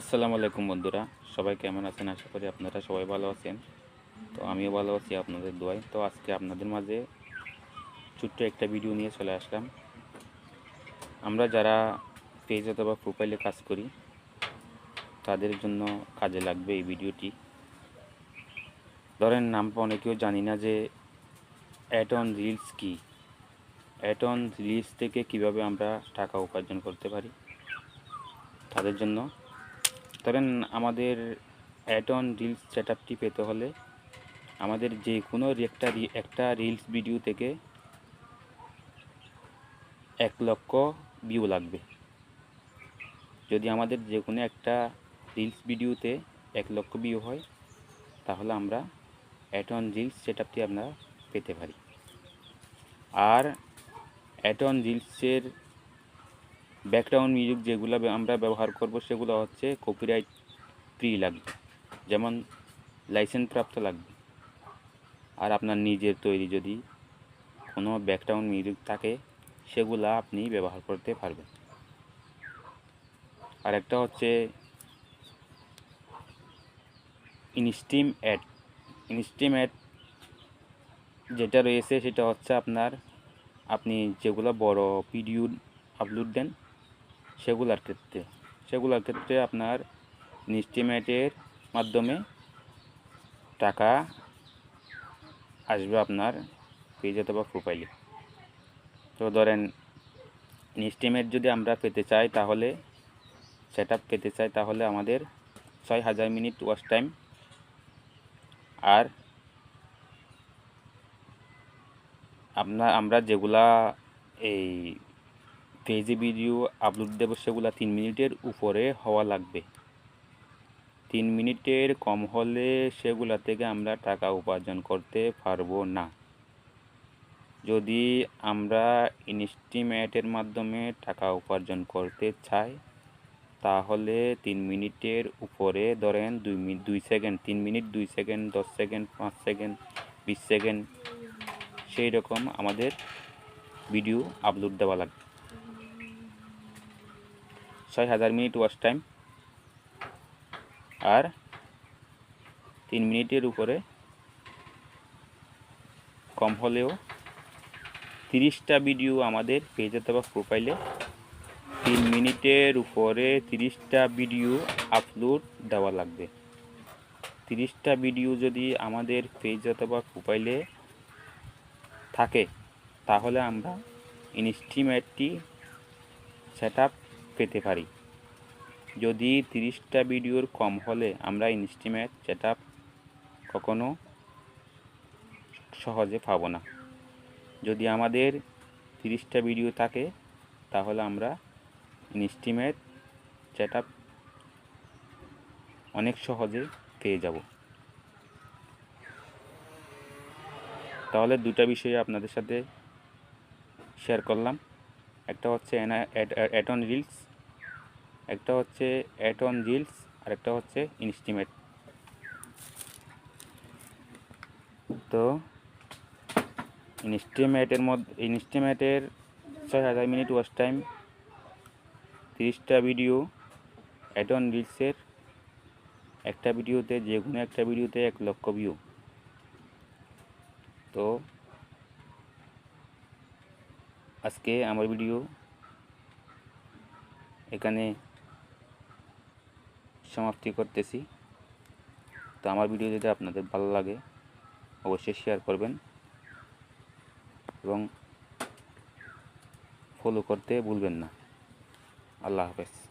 আসসালামু আলাইকুম বন্ধুরা, সবাই কেমন আছেন? আশা করি আপনারা সবাই ভালো আছেন। তো আমিও ভালো আছি আপনাদের দোয়ায়। তো আজকে আপনাদের মাঝে ছোট্ট একটা ভিডিও নিয়ে চলে আসলাম। আমরা যারা পেজ অথবা প্রোফাইলে কাজ করি, তাদের জন্য কাজে লাগবে এই ভিডিওটি ধরেন নামটা অনেকেও জানি না যে অ্যাড অন রিলস কী? অ্যাড অন রিলস থেকে কীভাবে আমরা টাকা উপার্জন করতে পারি? তাদের জন্য ধরেন আমাদের অ্যাড অন রিলস সেট আপটি পেতে হলে আমাদের যে কোনো একটা একটা রিলস ভিডিও থেকে এক লক্ষ ভিউ লাগবে। যদি আমাদের যে কোনো একটা রিলস ভিডিওতে এক লক্ষ ভিউ হয়, তাহলে আমরা অ্যাড অন রিলস সেট আপটি আমরা পেতে পারি। আর অ্যাড অন রিলসের ব্যাকগ্রাউন্ড মিউজিক যেগুলো আমরা ব্যবহার করব সেগুলো হচ্ছে কপিরাইট ফ্রি লাগবে। যেমন লাইসেন্স প্রাপ্ত লাগবে। আর আপনার নিজের তৈরি যদি কোনো ব্যাকগ্রাউন্ড মিউজিক থাকে, সেগুলো আপনি ব্যবহার করতে পারবেন। আর একটা হচ্ছে ইনস্টিম অ্যাড ইনস্টিম অ্যাড যেটা রয়েছে সেটা হচ্ছে আপনার আপনি যেগুলো বড় ভিডিও আপলোড দেন সেগুলোর ক্ষেত্রে সেগুলোর ক্ষেত্রে আপনার ইনস্টিমেটের মাধ্যমে টাকা আসবে আপনার পেজ অথবা প্রোফাইলে তো ধরেন ইনস্টিমেট যদি আমরা পেতে চাই তাহলে সেট পেতে চাই তাহলে আমাদের ছয় হাজার মিনিট ওয়াচ টাইম আর আপনার, আমরা যেগুলা এই পেজে ভিডিও আপলোড দেবো সেগুলো তিন মিনিটের উপরে হওয়া লাগবে। তিন মিনিটের কম হলে সেগুলা থেকে আমরা টাকা উপার্জন করতে পারব না। যদি আমরা ইনস্টিমেটের মাধ্যমে টাকা উপার্জন করতে চাই, তাহলে তিন মিনিটের উপরে ধরেন দুই মিনিট দুই সেকেন্ড, তিন মিনিট, দুই সেকেন্ড, দশ সেকেন্ড, পাঁচ সেকেন্ড, বিশ সেকেন্ড সেই রকম আমাদের ভিডিও আপলোড দেওয়া লাগবে। ছয় হাজার মিনিট ওয়াচ টাইম। আর তিন মিনিটের উপরে কম হলেও তিরিশটা ভিডিও আমাদের পেজে অথবা প্রোফাইলে তিন মিনিটের উপরে তিরিশটা ভিডিও আপলোড দেওয়া লাগবে। তিরিশটা ভিডিও যদি আমাদের পেজ অথবা প্রোফাইলে থাকে, তাহলে আমরা ইনস্টিমেটটি সেট পেতে পারি। যদি তিরিশটা ভিডিওর কম হলে আমরা ইনস্টিমেট সেট কখনো সহজে পাবো না। যদি আমাদের তিরিশটা ভিডিও থাকে, তাহলে আমরা ইনস্টিমেট সেট অনেক সহজে পেয়ে যাব। তাহলে দুটা বিষয়ে আপনাদের সাথে শেয়ার করলাম। একটা হচ্ছে অ্যাড অন রিলস একটা হচ্ছে অ্যাড অন রিলস আর একটা হচ্ছে ইনস্টিমেট তো ইনস্টিমেটের মধ্যে ইনস্টিমেটের ছয় হাজার মিনিট ওয়াচ টাইম তিরিশটা ভিডিও অ্যাড অন রিলসের একটা ভিডিওতে যে কোনো একটা ভিডিওতে এক লক্ষ ভিউ তো আজকে আমার ভিডিও এখানে সমাপ্তি করতেছি। তো আমার ভিডিও যদি আপনাদের ভালো লাগে, অবশ্যই শেয়ার করবেন এবং ফলো করতে ভুলবেন না। আল্লাহ হাফেজ।